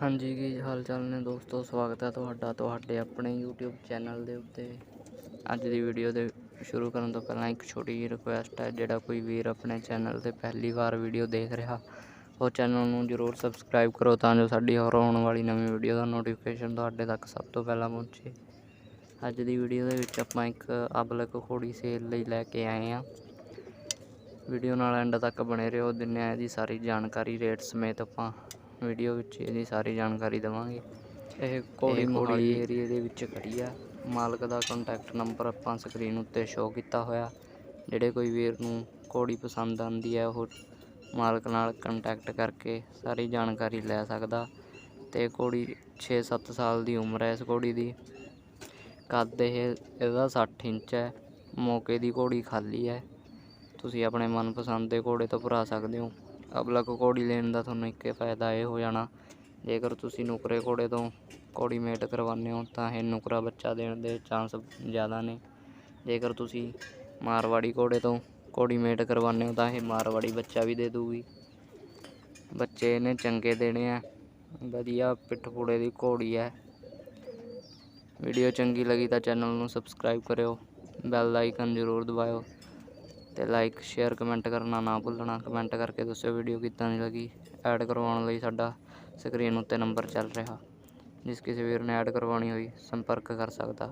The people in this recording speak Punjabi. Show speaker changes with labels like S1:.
S1: ਹਾਂਜੀ ਕੀ ਹਾਲ ਚਾਲ ਨੇ ਦੋਸਤੋ? ਸਵਾਗਤ ਹੈ ਤੁਹਾਡਾ ਤੁਹਾਡੇ ਆਪਣੇ YouTube ਚੈਨਲ ਦੇ ਉੱਤੇ। ਅੱਜ ਦੀ ਵੀਡੀਓ ਦੇ ਸ਼ੁਰੂ ਕਰਨ ਤੋਂ ਪਹਿਲਾਂ ਇੱਕ ਛੋਟੀ ਜਿਹੀ ਰਿਕੁਐਸਟ ਹੈ, ਜਿਹੜਾ ਕੋਈ ਵੀਰ ਆਪਣੇ ਚੈਨਲ ਤੇ ਪਹਿਲੀ ਵਾਰ ਵੀਡੀਓ ਦੇਖ ਰਿਹਾ, ਉਹ ਚੈਨਲ ਨੂੰ ਜਰੂਰ ਸਬਸਕ੍ਰਾਈਬ ਕਰੋ ਤਾਂ ਜੋ ਸਾਡੀ ਹੋਰ ਆਉਣ ਵਾਲੀ ਨਵੀਂ ਵੀਡੀਓ ਦਾ ਨੋਟੀਫਿਕੇਸ਼ਨ ਤੁਹਾਡੇ ਤੱਕ ਸਭ ਤੋਂ ਪਹਿਲਾਂ ਪਹੁੰਚੇ। ਅੱਜ ਦੀ ਵੀਡੀਓ ਦੇ ਵਿੱਚ ਆਪਾਂ ਇੱਕ ਅਬਲਕ ਘੋੜੀ ਸੇਲ ਲਈ ਲੈ ਕੇ ਆਏ ਹਾਂ। ਵੀਡੀਓ ਨਾਲ ਐਂਡ ਤੱਕ ਬਣੇ ਰਹੋ, ਦਿੰਨੇ ਆ ਇਹਦੀ ਸਾਰੀ ਜਾਣਕਾਰੀ ਰੇਟ ਸਮੇਤ ਆਪਾਂ ਵੀਡੀਓ ਵਿੱਚ ਇਹਦੀ ਸਾਰੀ ਜਾਣਕਾਰੀ ਦੇਵਾਂਗੇ। ਇਹ ਘੋੜੀ ਮੋਹਾਲੀ ਏਰੀਏ ਦੇ ਵਿੱਚ ਖੜੀ ਆ। ਮਾਲਕ ਦਾ ਕੰਟੈਕਟ ਨੰਬਰ ਆਪਾਂ ਸਕਰੀਨ ਉੱਤੇ ਸ਼ੋਅ ਕੀਤਾ ਹੋਇਆ। ਜਿਹੜੇ ਕੋਈ ਵੀਰ ਨੂੰ ਘੋੜੀ ਪਸੰਦ ਆਂਦੀ ਹੈ ਉਹ ਮਾਲਕ ਨਾਲ ਕੰਟੈਕਟ ਕਰਕੇ ਸਾਰੀ ਜਾਣਕਾਰੀ ਲੈ ਸਕਦਾ। ਤੇ ਘੋੜੀ 6-7 ਸਾਲ ਦੀ ਉਮਰ ਹੈ ਇਸ ਘੋੜੀ ਦੀ। ਕੱਦ ਇਹ ਇਹਦਾ 60 ਇੰਚ ਹੈ ਮੌਕੇ ਦੀ ਘੋੜੀ ਖਾਲੀ ਹੈ ਤੁਸੀਂ ਆਪਣੇ ਮਨਪਸੰਦ ਦੇ ਘੋੜੇ ਤੋਂ ਭਰਾ ਸਕਦੇ ਹੋ। ਅਬਲਕ ਘੋੜੀ ਲੈਣ ਦਾ ਤੁਹਾਨੂੰ ਇੱਕ ਹੀ ਫਾਇਦਾ ਇਹ ਹੋ ਜਾਣਾ। ਜੇਕਰ ਤੁਸੀਂ ਨੁਕਰੇ ਘੋੜੇ ਤੋਂ ਘੋੜੀ ਮੇਟ ਕਰਵਾਉਂਦੇ ਹੋ, ਤਾਂ ਇਹ ਨੁਕਰਾ ਬੱਚਾ ਦੇਣ ਦੇ ਚਾਂਸ ਜ਼ਿਆਦਾ ਨੇ। ਜੇਕਰ ਤੁਸੀਂ ਮਾਰਵਾੜੀ ਘੋੜੇ ਤੋਂ ਘੋੜੀ ਮੇਟ ਕਰਵਾਉਂਦੇ ਹੋ, ਤਾਂ ਇਹ ਮਾਰਵਾੜੀ ਬੱਚਾ ਵੀ ਦੇ ਦੂਗੀ। ਬੱਚੇ ਇਹਨੇ ਚੰਗੇ ਦੇਣੇ ਆ। ਵਧੀਆ ਪਿੱਠ ਪੂੜੇ ਦੀ ਘੋੜੀ ਹੈ ਵੀਡੀਓ ਚੰਗੀ ਲੱਗੀ ਤਾਂ ਚੈਨਲ ਨੂੰ ਸਬਸਕ੍ਰਾਈਬ ਕਰਿਓ। ਬੈਲ ਆਈਕਨ ਜ਼ਰੂਰ ਦਬਾਇਓ। ਤੇ ਲਾਈਕ ਸ਼ੇਅਰ ਕਮੈਂਟ ਕਰਨਾ ਨਾ ਭੁੱਲਣਾ। ਕਮੈਂਟ ਕਰਕੇ ਦੱਸਿਓ ਵੀਡੀਓ ਕਿੱਦਾਂ ਦੀ ਲੱਗੀ। ਐਡ ਕਰਵਾਉਣ ਲਈ ਸਾਡਾ ਸਕਰੀਨ ਉੱਤੇ ਨੰਬਰ ਚੱਲ ਰਿਹਾ। ਜਿਸ ਕਿਸੇ ਵੀਰ ਨੇ ਐਡ ਕਰਵਾਉਣੀ ਹੋਈ, ਸੰਪਰਕ ਕਰ ਸਕਦਾ।